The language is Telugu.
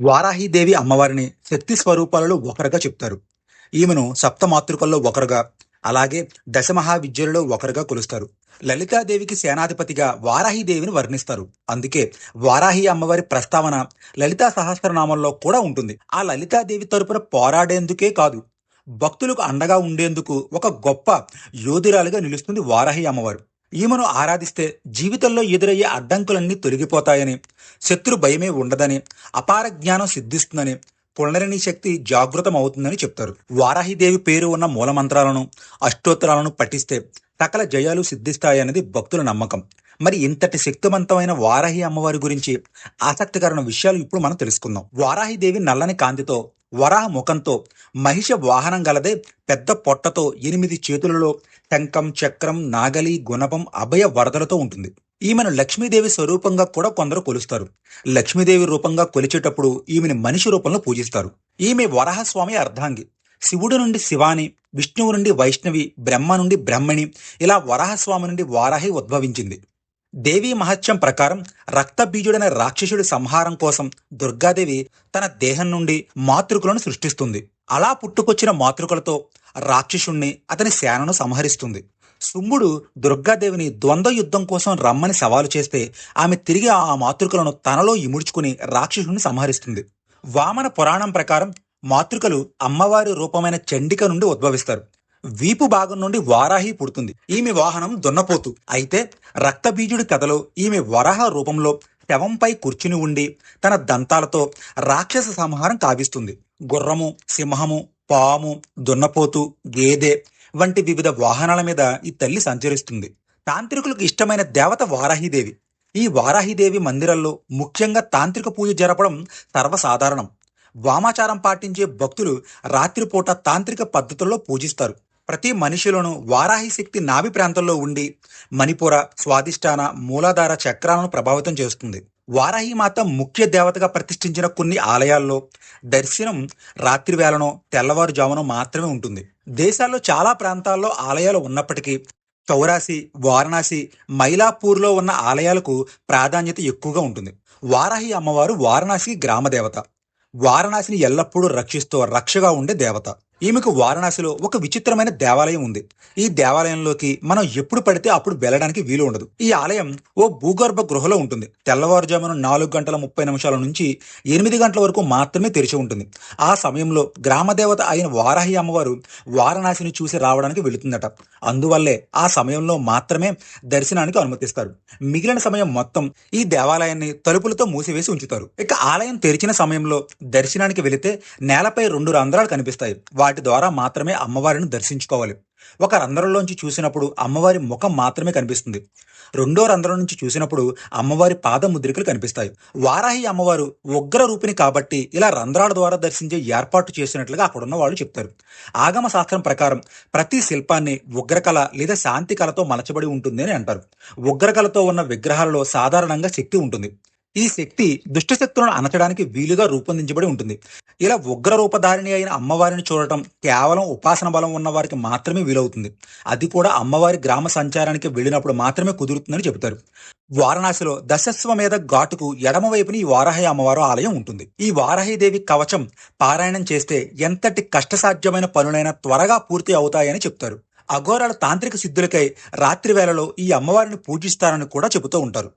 వారాహిదేవి అమ్మవారిని శక్తి స్వరూపాలలో ఒకరుగా చెప్తారు. ఈమెను సప్తమాతృకల్లో ఒకరుగా అలాగే దశమహావిద్యలలో ఒకరుగా కొలుస్తారు. లలితాదేవికి సేనాధిపతిగా వారాహిదేవిని వర్ణిస్తారు. అందుకే వారాహి అమ్మవారి ప్రస్తావన లలితా సహస్రనామంలో కూడా ఉంటుంది. ఆ లలితాదేవి తరపున పోరాడేందుకే కాదు భక్తులకు అండగా ఉండేందుకు ఒక గొప్ప యోధురాలుగా నిలుస్తుంది వారాహి అమ్మవారు. ఈమెను ఆరాధిస్తే జీవితంలో ఎదురయ్యే అడ్డంకులన్నీ తొలగిపోతాయని శత్రు భయమే ఉండదని అపార జ్ఞానం సిద్ధిస్తుందని పునరణి శక్తి జాగృతం అవుతుందని చెప్తారు. వారాహిదేవి పేరు ఉన్న మూలమంత్రాలను అష్టోత్తరాలను పఠిస్తే సకల జయాలు సిద్ధిస్తాయన్నది భక్తుల నమ్మకం. మరి ఇంతటి శక్తివంతమైన వారాహి అమ్మవారి గురించి ఆసక్తికరమైన విషయాలు ఇప్పుడు మనం తెలుసుకుందాం. వారాహిదేవి నల్లని కాంతితో వరాహ ముఖంతో మహిష వాహనం గలదే పెద్ద పొట్టతో ఎనిమిది చేతులలో శంఖం చక్రం నాగలి గుణపం అభయ వరదలతో ఉంటుంది. ఈమెను లక్ష్మీదేవి స్వరూపంగా కూడా కొందరు కొలుస్తారు. లక్ష్మీదేవి రూపంగా కొలిచేటప్పుడు ఈమెను మనిషి రూపంలో పూజిస్తారు. ఈమె వరాహస్వామి అర్ధాంగి. శివుడు నుండి శివాని విష్ణువు నుండి వైష్ణవి బ్రహ్మ నుండి బ్రహ్మణి ఇలా వరాహస్వామి నుండి వారాహి ఉద్భవించింది. దేవీ మహత్యం ప్రకారం రక్తబీజుడైన రాక్షసుడి సంహారం కోసం దుర్గాదేవి తన దేహం నుండి మాతృకులను సృష్టిస్తుంది. అలా పుట్టుకొచ్చిన మాతృకలతో రాక్షసుణ్ణి అతని సేనను సంహరిస్తుంది. శుంభుడు దుర్గాదేవిని ద్వంద్వ యుద్ధం కోసం రమ్మని సవాలు చేస్తే ఆమె తిరిగి ఆ మాతృకలను తనలో ఇముడ్చుకుని రాక్షసుని సంహరిస్తుంది. వామన పురాణం ప్రకారం మాతృకలు అమ్మవారి రూపమైన చండిక నుండి ఉద్భవిస్తారు. వీపు భాగం నుండి వారాహి పుడుతుంది. ఈమె వాహనం దున్నపోతు. అయితే రక్తబీజుడి కథలో ఈమె వరాహ రూపంలో శవంపై కూర్చుని ఉండి తన దంతాలతో రాక్షస సంహారం కావిస్తుంది. గుర్రము సింహము పాము దున్నపోతు గేదె వంటి వివిధ వాహనాల మీద ఈ తల్లి సంచరిస్తుంది. తాంత్రికులకు ఇష్టమైన దేవత వారాహిదేవి. ఈ వారాహిదేవి మందిరాల్లో ముఖ్యంగా తాంత్రిక పూజ జరపడం సర్వసాధారణం. వామాచారం పాటించే భక్తులు రాత్రిపూట తాంత్రిక పద్ధతుల్లో పూజిస్తారు. ప్రతి మనిషిలోనూ వారాహి శక్తి నాభి ప్రాంతంలో ఉండి మణిపుర స్వాదిష్టాన మూలాధార చక్రాలను ప్రభావితం చేస్తుంది. వారాహి మాత ముఖ్య దేవతగా ప్రతిష్ఠించిన కొన్ని ఆలయాల్లో దర్శనం రాత్రి వేళనో తెల్లవారుజామునో మాత్రమే ఉంటుంది. దేశాల్లో చాలా ప్రాంతాల్లో ఆలయాలు ఉన్నప్పటికీ చౌరాసి వారణాసి మైలాపూర్లో ఉన్న ఆలయాలకు ప్రాధాన్యత ఎక్కువగా ఉంటుంది. వారాహి అమ్మవారు వారణాసి గ్రామ దేవత వారణాసిని ఎల్లప్పుడూ రక్షిస్తూ రక్షగా ఉండే దేవత. ఈమెకు వారణాసిలో ఒక విచిత్రమైన దేవాలయం ఉంది. ఈ దేవాలయంలోకి మనం ఎప్పుడు పడితే అప్పుడు వెళ్ళడానికి వీలు ఉండదు. ఈ ఆలయం ఓ భూగర్భ గృహలో ఉంటుంది. తెల్లవారుజామున నాలుగు గంటల ముప్పై నిమిషాల నుంచి ఎనిమిది గంటల వరకు మాత్రమే తెరిచి ఉంటుంది. ఆ సమయంలో గ్రామదేవత అయిన వారాహి అమ్మవారు వారణాసిని చూసి రావడానికి వెళుతుందట. అందువల్లే ఆ సమయంలో మాత్రమే దర్శనానికి అనుమతిస్తారు. మిగిలిన సమయం మొత్తం ఈ దేవాలయాన్ని తలుపులతో మూసివేసి ఉంచుతారు. ఇక ఆలయం తెరిచిన సమయంలో దర్శనానికి వెళితే నేలపై రెండు రంధ్రాలు కనిపిస్తాయి. వాటి ద్వారా మాత్రమే అమ్మవారిని దర్శించుకోవాలి. ఒక రంధ్రంలోంచి చూసినప్పుడు అమ్మవారి ముఖం మాత్రమే కనిపిస్తుంది. రెండో రంధ్రం నుంచి చూసినప్పుడు అమ్మవారి పాద ముద్రికలు కనిపిస్తాయి. వారాహి అమ్మవారు ఉగ్ర రూపిణి కాబట్టి ఇలా రంధ్రాల ద్వారా దర్శించే ఏర్పాటు చేసినట్లుగా అక్కడున్న వాళ్ళు చెప్తారు. ఆగమ శాస్త్రం ప్రకారం ప్రతి శిల్పాన్ని ఉగ్రకళ లేదా శాంతి కళతో మలచబడి ఉంటుంది అని అంటారు. ఉగ్రకళతో ఉన్న విగ్రహాలలో సాధారణంగా శక్తి ఉంటుంది. ఈ శక్తి దుష్టశక్తులను అనచడానికి వీలుగా రూపొందించబడి ఉంటుంది. ఇలా ఉగ్ర రూపధారిణి అయిన అమ్మవారిని చూడటం కేవలం ఉపాసన బలం ఉన్న వారికి మాత్రమే వీలవుతుంది. అది కూడా అమ్మవారి గ్రామ సంచారానికి వెళ్ళినప్పుడు మాత్రమే కుదురుతుందని చెబుతారు. వారణాసిలో దశస్వమేధ ఘాటుకు ఎడమవైపున ఈ వారాహి అమ్మవారు ఆలయం ఉంటుంది. ఈ వారాహిదేవి కవచం పారాయణం చేస్తే ఎంతటి కష్టసాధ్యమైన పనులైనా త్వరగా పూర్తి అవుతాయని చెప్తారు. అఘోరాల తాంత్రిక సిద్ధులకై రాత్రి వేళలో ఈ అమ్మవారిని పూజిస్తారని కూడా చెబుతూ ఉంటారు.